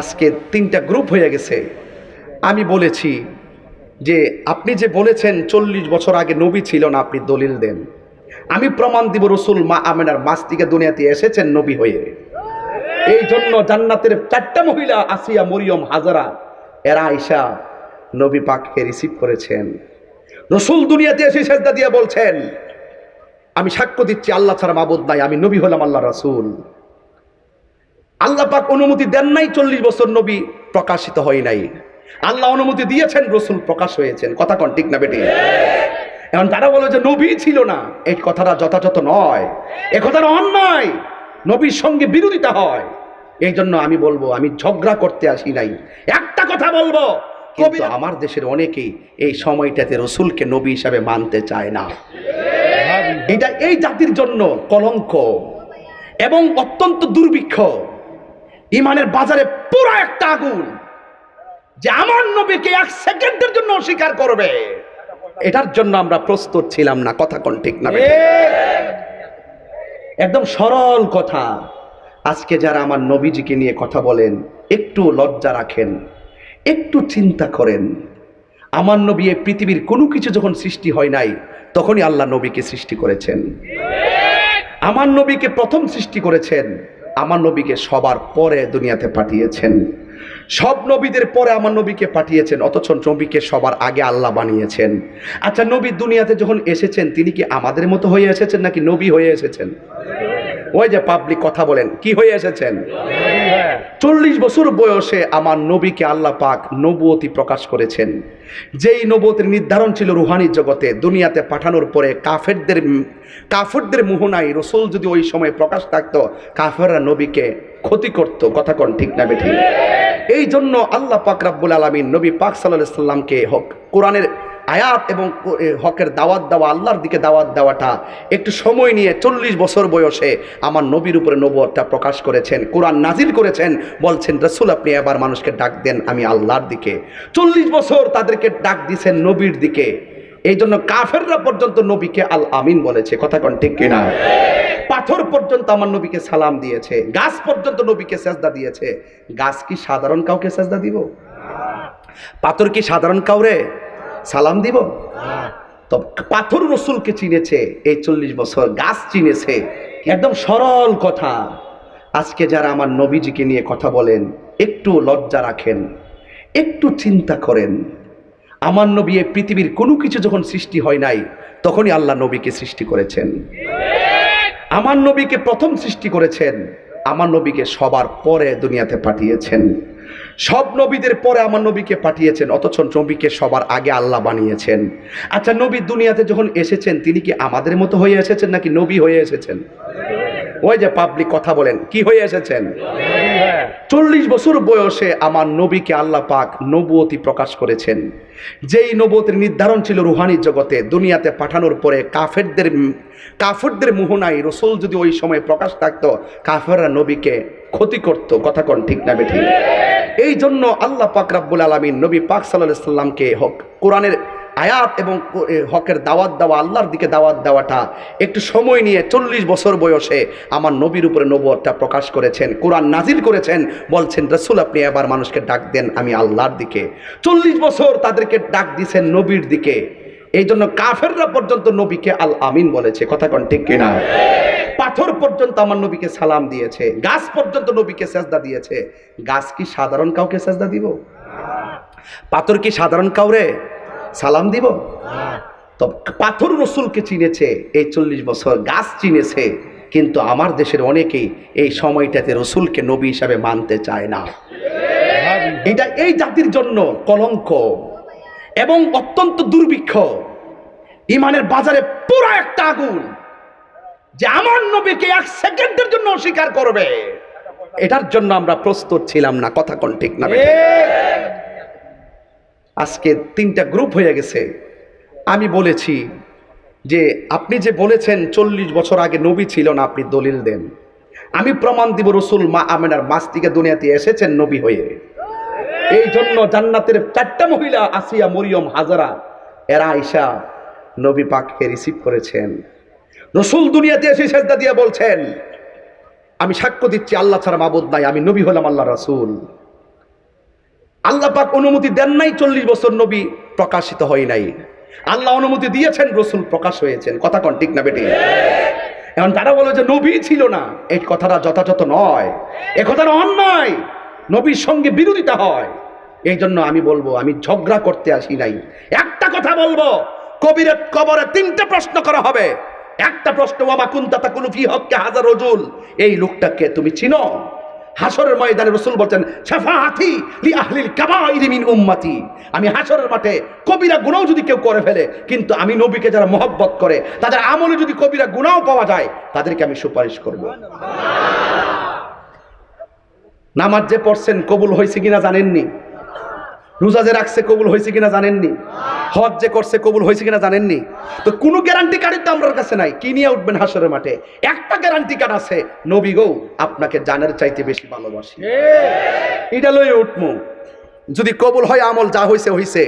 আজকে তিনটা গ্রুপ হয়ে গেছে। আমি বলেছি যে, আপনি যে বলেছেন চল্লিশ বছর আগে নবী ছিল না, আপনি দলিল দেন। আমি প্রমাণ দিব রসুল মা আমেনার মাস থেকে দুনিয়াতে এসেছেন নবী হয়ে। এই জন্য জান্নাতের চারটা মহিলা, আসিয়া, মরিয়ম, হাজারা, এরা আইসা নবী পাককে রিসিভ করেছেন। রসুল দুনিয়াতে এসে সেজদা দিয়ে বলছেন, আমি সাক্ষ্য দিচ্ছি, আল্লাহ ছাড়া মাবুদ নাই, আমি নবী হলাম আল্লাহ রাসূল। আল্লাহ পাক অনুমতি দেন নাই চল্লিশ বছর নবী প্রকাশিত হয় নাই। আল্লাহ অনুমতি দিয়েছেন রসুল প্রকাশ হয়েছেন। কথা কন ঠিক না বেটি? এখন তারা বলে যে নবী ছিল না এই কথাটা যথাযথ নয়। এ কথাটা অন্যায়। নবীর সঙ্গে বিরোধিতা হয়। এই জন্য আমি বলব আমি ঝগড়া করতে আসি নাই। একটা কথা বলব কিন্তু আমার দেশের অনেকেই এই সময়টাতে রসুলকে নবী হিসাবে মানতে চায় না। এটা এই জাতির জন্য কলঙ্ক এবং অত্যন্ত দুর্ভিক্ষ। ইমানের বাজারে পুরো একটা আগুন যে আমার নবীকে এক সেকেন্ডের জন্য অস্বীকার করবে। এটার জন্য আমরা প্রস্তুত ছিলাম না, কথা কোন ঠিক না? একদম সরল কথা। আজকে যারা আমার নবীজিকে নিয়ে কথা বলেন, একটু লজ্জা রাখেন, একটু চিন্তা করেন। আমার নবী পৃথিবীর কোনো কিছু যখন সৃষ্টি হয় নাই, তখনই আল্লাহ নবীকে সৃষ্টি করেছেন। আমার নবীকে প্রথম সৃষ্টি করেছেন আমার নবীকে সবার পরে দুনিয়াতে পাঠিয়েছেন। সব নবীদের পরে আমার নবীকে পাঠিয়েছেন, অথচ নবীকে সবার আগে আল্লাহ বানিয়েছেন। আচ্ছা নবী দুনিয়াতে যখন এসেছেন, তিনি কি আমাদের মতো হয়ে এসেছেন নাকি নবী হয়ে এসেছেন? ওই যে পাবলিক কথা বলেন, কি হয়ে এসেছেন? চল্লিশ বছর বয়সে আমার নবীকে আল্লাহ পাক নবুয়তি প্রকাশ করেছেন। যেই নবুয়তির নির্ধারণ ছিল রুহানি জগতে, দুনিয়াতে পাঠানোর পরে কাফেরদের কাফেরদের মোহনায় রসুল যদি ওই সময় প্রকাশ থাকতো, কাফেররা নবীকে ক্ষতি করত, কথা কোন ঠিক না বেঠি এই জন্য আল্লাহ পাক রাব্বুল আলমিন নবী পাক সাল্লাহ সাল্লামকে হোক, কোরআনের আয়াত এবং হকের দাওয়াত দেওয়া, আল্লাহর দিকে দাওয়াত দেওয়াটা একটু সময় নিয়ে চল্লিশ বছর বয়সে আমার নবীর উপরে নবুয়তটা প্রকাশ করেছেন, কোরআন নাজিল করেছেন, বলছেন, রসুল, আপনি এবার মানুষকে ডাক দেন, আমি আল্লাহর দিকে। চল্লিশ বছর তাদেরকে ডাক দিছেন নবীর দিকে। এই জন্য কাফেররা পর্যন্ত নবীকে আল আমিন বলেছে। কথা কোন ঠিক কিনা? পাথর পর্যন্ত আমার নবীকে সালাম দিয়েছে, গাছ পর্যন্ত নবীকে সেজদা দিয়েছে। গাছ কি সাধারণ কাউকে সেজদা দিব? পাথর কি সাধারণ কাউরে? সালাম দিব? তো পাথর রসুলকে চিনেছে এই চল্লিশ বছর গাছ চিনেছে। একদম সরল কথা। আজকে যারা আমার নবীজিকে নিয়ে কথা বলেন, একটু লজ্জা রাখেন, একটু চিন্তা করেন। আমার নবী এই পৃথিবীর কোনো কিছু যখন সৃষ্টি হয় নাই, তখনই আল্লাহ নবীকে সৃষ্টি করেছেন। আমার নবীকে প্রথম সৃষ্টি করেছেন, আমার নবীকে সবার পরে দুনিয়াতে পাঠিয়েছেন। সব নবীদের পরে আমার নবীকে পাঠিয়েছেন, অথচ নবীকে সবার আগে আল্লাহ বানিয়েছেন। আচ্ছা নবী দুনিয়াতে যখন এসেছেন, তিনি কি আমাদের মতো হয়ে এসেছেন নাকি নবী হয়ে এসেছেন? ওই যে পাবলিক কথা বলেন, কি হয়ে এসেছেন? চল্লিশ বছর বয়সে আমার নবীকে আল্লাহ পাক নবুয়তি প্রকাশ করেছেন। যেই নবুয়তির নির্ধারণ ছিল রুহানি জগতে, দুনিয়াতে পাঠানোর পরে কাফেরদের কাফেরদের মোহনায় রসুল যদি ওই সময় প্রকাশ থাকতো, কাফেররা নবীকে ক্ষতি করত, কথা কোন ঠিক না বেঠি এই জন্য আল্লাহ পাক রাব্বুল আলমিন নবী পাক সাল্লাহ সাল্লামকে হোক, কোরআনের আয়াত এবং হকের দাওয়াত দেওয়া, আল্লাহর দিকে দাওয়াত দেওয়াটা একটু সময় নিয়ে চল্লিশ বছর বয়সে আমার নবীর উপরে নবুয়তটা প্রকাশ করেছেন, কোরআন নাজিল করেছেন, বলছেন, রসুল, আপনি এবার মানুষকে ডাক দেন, আমি আল্লাহর দিকে। চল্লিশ বছর তাদেরকে ডাক দিছেন নবীর দিকে। এই জন্য কাফেররা পর্যন্ত নবীকে আল আমিন বলেছে। কথা কোন ঠিক কিনা? পাথর পর্যন্ত আমার নবীকে সালাম দিয়েছে। গাছ পর্যন্ত নবীকে সেজদা দিয়েছে। গাছ কি সাধারণ কাউকে সেজদা দিব? পাথর কি সাধারণ কাউরে? সালাম দিব? তো পাথর রসুলকে চিনেছে, এই চল্লিশ বছর গাছ চিনেছে, কিন্তু আমার দেশের অনেকেই এই সময়টাতে রসুলকে নবী হিসাবে মানতে চায় না। এটা এই জাতির জন্য কলঙ্ক এবং অত্যন্ত দুর্ভিক্ষ। ইমানের বাজারে পুরো একটা আগুন যে আমার নবীকে এক সেকেন্ডের জন্য অস্বীকার করবে। এটার জন্য আমরা প্রস্তুত ছিলাম না, কথা কোন ঠিক না? আজকে তিনটা গ্রুপ হয়ে গেছে। আমি বলেছি যে, আপনি যে বলেছেন চল্লিশ বছর আগে নবী ছিল না, আপনি দলিল দেন। আমি প্রমাণ দিব রসুল মা আমেনার মাস থেকে দুনিয়াতে এসেছেন নবী হয়ে। এই জন্য জান্নাতের চারটা মহিলা, আসিয়া, মরিয়ম, হাজারা, এরা আইসা নবী পাককে রিসিভ করেছেন। রসুল দুনিয়াতে এসে সেজদা দিয়ে বলছেন, আমি সাক্ষ্য দিচ্ছি, আল্লাহ ছাড়া মাবুদ নাই, আমি নবী হলাম আল্লাহ রাসূল। আল্লাহ পাক অনুমতি দেন নাই চল্লিশ বছর নবী প্রকাশিত হয় নাই। আল্লাহ অনুমতি দিয়েছেন, রসুল প্রকাশ হয়েছেন। কথা কন, ঠিক না বেটি এখন তারা বলে যে নবী ছিল না, এই কথাটা যথাযথ নয়। এ কথাটা অন্যায়। নবীর সঙ্গে বিরোধিতা হয়। এই জন্য আমি বলব, আমি ঝগড়া করতে আসি নাই। একটা কথা বলব কবিরের কবরে তিনটা প্রশ্ন করা হবে। একটা প্রশ্ন বাবা কুন্তা তাকুলু ফি হককে হাজার রজুল। এই লোকটাকে তুমি চিনো? হাসরের ময়দানে রসুল বলছেন উম্মাতি। আমি হাসরের মাঠে কবিরা গুনাহ যদি কেউ করে ফেলে, কিন্তু আমি নবীকে যারা মহব্বত করে, তাদের আমলে যদি কবিরা গুনাহ পাওয়া যায়, তাদেরকে আমি সুপারিশ করব। নামাজ যে পড়ছেন কবুল হয়েছে কিনা জানেননি? রোজা যে রাখছে কবুল হয়েছে কিনা জানেননি? হজ যে করছে কবুল হয়েছে কিনা জানেননি? তো কোনো গ্যারান্টি কার্ডের তো আমার কাছে নাই। কি নিয়ে উঠবেন হাসরের মাঠে? একটা গ্যারান্টি কার্ড আছে। নবী গো আপনাকে জানের চাইতে বেশি ভালোবাসি। এটা লয়ে উঠমু। যদি কবুল হয় আমল যা হইছে হইছে।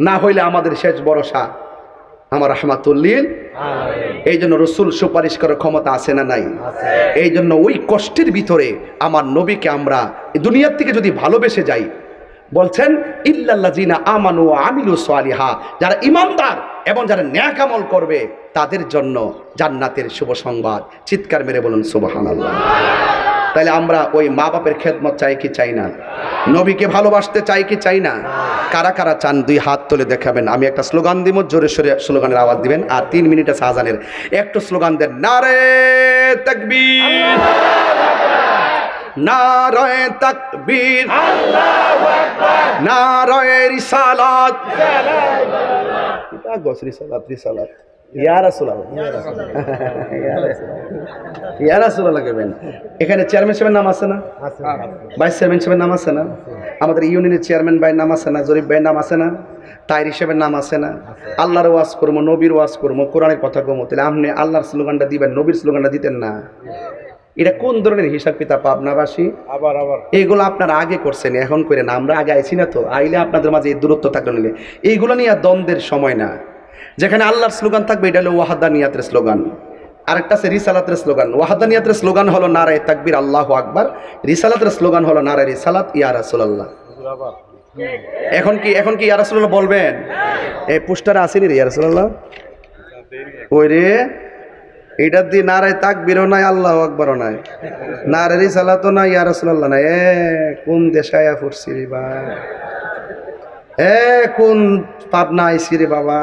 না হইলে আমাদের শেষ ভরসা। আমার রহমাতুল্লিল। এই জন্য রসুল সুপারিশ করার ক্ষমতা আছে না নাই? এই জন্য ওই কষ্টের ভিতরে আমার নবীকে আমরা এই দুনিয়ার থেকে যদি ভালোবেসে যাই বলছেন ইল্লাল্লাহ জিনা আমানু আমিলু সালিহা। যারা ইমানদার এবং যারা ন্যাক আমল করবে, তাদের জন্য জান্নাতের শুভ সংবাদ। চিৎকার মেরে বলুন, সুবহানাল্লাহ। তাহলে আমরা ওই মা বাপের খেদমত চাই কি চাই না? নবীকে ভালোবাসতে চাই কি চাই না? কারা কারা চান, দুই হাত তুলে দেখাবেন। আমি একটা স্লোগান দিব, জোরে সোরে স্লোগানের আওয়াজ দিবেন, আর তিন মিনিটে শাহজাহানের একটু স্লোগান দেন নারে তাকবীর নারায় তাকবীর। নারায় রিসালাত। গস রিসালাত রিসালাত। এখানে চেয়ারম্যান সাহেবের নাম আছে না? ভাইস চেয়ারম্যান সাহেবের নাম আছে না? আমাদের ইউনিয়নের চেয়ারম্যান ভাইয়ের নাম আছে না? জরিফ ভাইয়ের নাম আছে না? তাইর হিসেবে নাম আছে না? আল্লাহর ওয়াজ করব, নবীর ওয়াজ করব, কোরআনের কথা কমো তাহলে আপনি আল্লাহর স্লোগানটা দিবেন, নবীর স্লোগানটা দিতেন না। এটা কোন ধরনের হিসাব কিতাব পাবনাবাসী? আবার আবার। এইগুলো আপনারা আগে করছেন এখন করে না আমরা আগে আইছি না তো আইলে আপনাদের মাঝে এই দূরত্ব থাকলে নিলে এইগুলো নিয়ে দ্বন্দ্বের সময় না। যেখানে আল্লাহর স্লোগান থাকবে এটা হলো ওয়াহাদানিয়াতের স্লোগান। আরেকটা আছে রিসালাতের স্লোগান। ওয়াহাদানিয়াতের স্লোগান হলো নারায় তাকবির আল্লাহ আকবার। রিসালাতের স্লোগান হলো নারায় রিসালাত ইয়া রাসূলুল্লাহ। এখন কি এখন কি ইয়া রাসূলুল্লাহ বলবেন? এই পোস্টারে আসেনি রে ইয়া রাসূলুল্লাহ? ওই রে এটা দিয়ে নারায় তাকবিরও নাই, আল্লাহ আকবরও নাই। নারে রিসালাতও নাই, ইয়া রাসূলুল্লাহ নাই। এ, কোন দেশায়া পড়ছি রে বা এ, কোন পাবনা আইছি রে বাবা?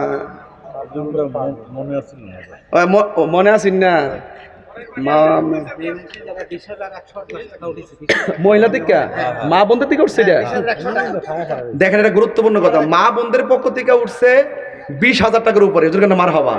মনে আছেন না? মহিলা থেকে মা বোনদের থেকে উঠছে দেখেন এটা গুরুত্বপূর্ণ কথা। মা বোনদের পক্ষ থেকে উঠছে বিশ হাজার টাকার উপরে। মার হবা?